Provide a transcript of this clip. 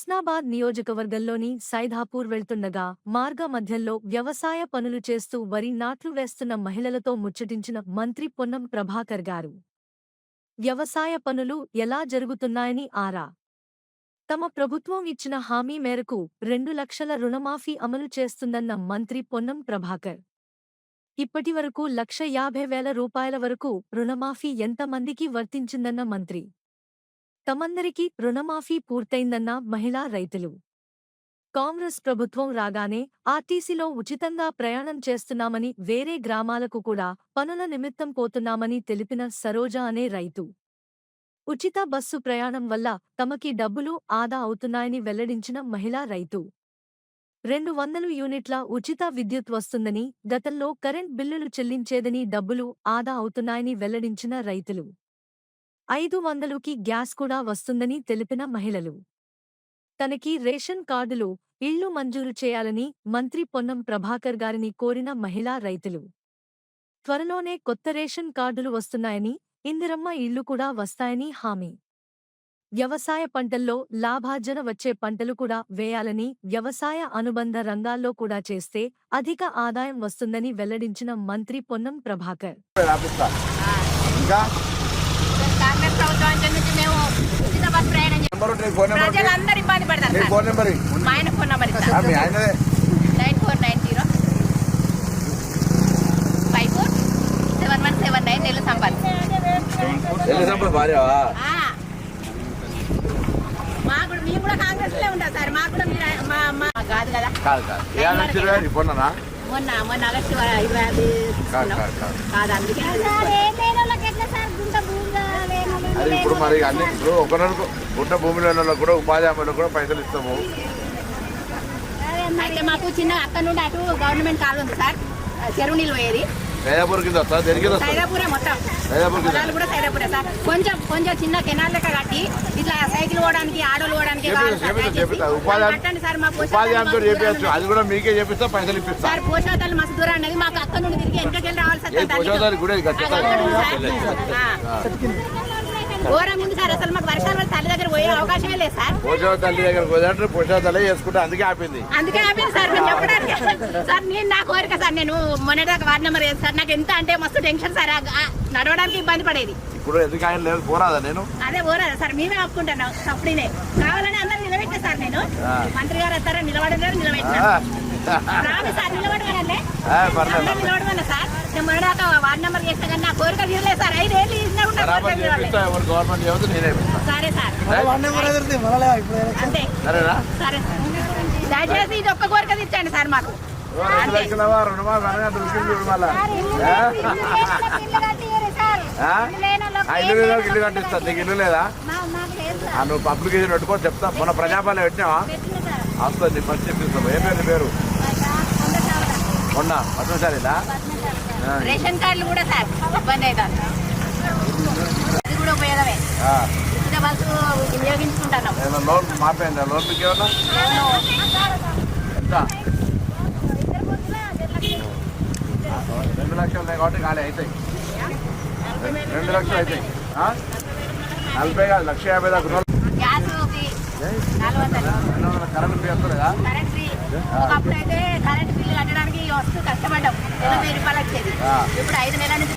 హుస్నాబాద్ నియోజకవర్గంలోని సైదాపూర్ వెళ్తుండగా మార్గ మధ్యంలో వ్యవసాయ పనులు చేస్తూ వరి నాట్లు వేస్తున్న మహిళలతో ముచ్చటించిన మంత్రి పొన్నం ప్రభాకర్ గారు. వ్యవసాయ పనులు ఎలా జరుగుతున్నాయని ఆరా. తమ ప్రభుత్వం ఇచ్చిన హామీ మేరకు రెండు లక్షల రుణమాఫీ అమలు చేస్తుందన్న మంత్రి పొన్నం ప్రభాకర్. ఇప్పటివరకు లక్ష యాభై వేల రూపాయల వరకు రుణమాఫీ ఎంతమందికి వర్తించిందన్న మంత్రి. తమందరికీ రుణమాఫీ పూర్తయిందన్న మహిళా రైతులు. కాంగ్రెస్ ప్రభుత్వం రాగానే ఆర్టీసీలో ఉచితంగా ప్రయాణం చేస్తున్నామని వేరే గ్రామాలకు కూడా పనుల నిమిత్తం పోతున్నామని తెలిపిన సరోజ అనే రైతు. ఉచిత బస్సు ప్రయాణం వల్ల తమకి డబ్బులు ఆదా అవుతున్నాయని వెల్లడించిన మహిళా రైతు. రెండు వందలు యూనిట్ల ఉచిత విద్యుత్ వస్తుందని గతంలో కరెంట్ బిల్లులు చెల్లించేదని డబ్బులు ఆదా అవుతున్నాయని వెల్లడించిన రైతులు. ఐదు వందలుకి గ్యాస్ కూడా వస్తుందని తెలిపిన మహిళలు. తనకి రేషన్ కార్డులు ఇళ్ళు మంజూరు చేయాలని మంత్రి పొన్నం ప్రభాకర్ గారిని కోరిన మహిళా రైతులు. త్వరలోనే కొత్త రేషన్ కార్డులు వస్తున్నాయని ఇందిరమ్మ ఇళ్ళు కూడా వస్తాయని హామీ. వ్యవసాయ పంటల్లో లాభార్జన వచ్చే పంటలు కూడా వేయాలని వ్యవసాయ అనుబంధ రంగాల్లో కూడా చేస్తే అధిక ఆదాయం వస్తుందని వెల్లడించిన మంత్రి పొన్నం ప్రభాకర్. నుంచి మేము ఉచిత బస్ ప్రయాణం చేస్తాం నెంబర్ నీ ఫోన్ నెంబర్ ప్రజలందరూ ఇబ్బంది పడతారు ఫోన్ నెంబర్. మా ఆయన phone number nine four nine zero. Five four seven one seven nine నెల్లు ఆ. మా కూడా మేము కూడా కాంగ్రెస్లో ఉంటాం సార్ కూడా మా మా కాదు కదా. కాదు కాదు. మొన్న మొన్న ఆగస్టు ఇరవై కాదు అందుకే. అది ఇప్పుడు మరి అన్ని ఇప్పుడు ఒకరికి ఉన్న భూమిలో కూడా ఉపాధి హామీలకు కూడా పైసలు ఇస్తాము. అయితే మాకు చిన్న అక్కడ నుండి అటు గవర్నమెంట్ కాలు ఉంది సార్. చెరువు నీళ్ళు పోయేది. సైదాపూర్ కింద వస్తా? దేనికి సైదాపురే మొత్తం. సైదాపూర్ కింద. పొలాలు కూడా సైదాపురే సార్. కొంచెం కొంచెం చిన్న కెనాల్ లెక్క కట్టి ఇట్లా సైకిల్ పోవడానికి ఆడోలు పోవడానికి కట్టండి సార్ మా అది కూడా మీకే చేపిస్తా పైసలు ఇప్పిస్తా. సార్ పోషకాలు మస్తు దూరం అన్నది మాకు అక్కడ నుండి తిరిగి వెనకకెళ్ళి రావాలి సార్ పోషకాలు కూడా. ఘోరం ఉంది సార్. అసలు మాకు వర్షాలు వల్ల తల్లి దగ్గర పోయే అవకాశమే లేదు సార్. పోషక తల్లి దగ్గర పోదంటే పోషక తల్లి చేసుకుంటే అందుకే ఆపింది. అందుకే ఆపింది సార్. చెప్పడానికి. సార్ నేను నా కోరిక సార్. నేను మొన్నటిదాకా వార్డ్ నెంబర్ వేసి సార్. నాకు ఎంత అంటే మస్తు టెన్షన్ సార్. నడవడానికి ఇబ్బంది పడేది. ఇప్పుడు ఎందుకు ఆయన లేదు? పోరాదా నేను? అదే పోరాదు సార్. మేమే ఆపుకుంటున్నాం సప్పుడినే కావాలని అందరూ నిలబెట్టా సార్ నేను. మంత్రి గారు వస్తారా? నిలబడలేరు నిలబెట్టినా. సార్. నిలబడమనండి. నిలబడమన్నా సార్. నేను మొన్నదాకా వార్డ్ నెంబర్ చేస్తా కానీ నా కోరిక తీరలేదు సార్. ఐదేళ్ళు బరాబర్ కోరిక తీరలేదు. చేపిస్తా ఎవరు గవర్నమెంట్ చేయవద్దు నేనే సరేనా? దయచేసి ఇది ఒక్క కోరిక తీర్చండి సార్ మాకు. రెండు అనగా మళ్ళా. ఇల్లు లేదా ఇల్లు కట్టిస్తా నీకు ఇల్లు లేదా? నువ్వు అప్లికేషన్ పెట్టుకో చెప్తా. మొన్న ప్రజాపాలన పెట్టినావా? వస్తుంది నీ ఫస్ట్ చెప్పిస్తావు ఏ పేరు పేరు? మొన్న పద్మశాలిదా రేషన్ కార్డులు కూడా సార్ ఇబ్బంది అవుతుంది. ఏమన్నా లోన్ మాపేయండి. లోన్ మీకు ఏమన్నా? ఎంత? రెండు లక్షలు ఉన్నాయి కాబట్టి ఖాళీ అవుతాయి రెండు లక్షలు అవుతాయి? నలభై కాదు లక్ష యాభై దాకా ఫ్రీ కరెంట్ ఫీ వస్తుందా కరెంట్ ఫ్రీ ఒకప్పుడు అయితే కరెంట్ బిల్లు కట్టడానికి వస్తూ కష్టపడ్డాం. ఎనభై రూపాయలు వచ్చేది. ఇప్పుడు ఐదు నెలల నుంచి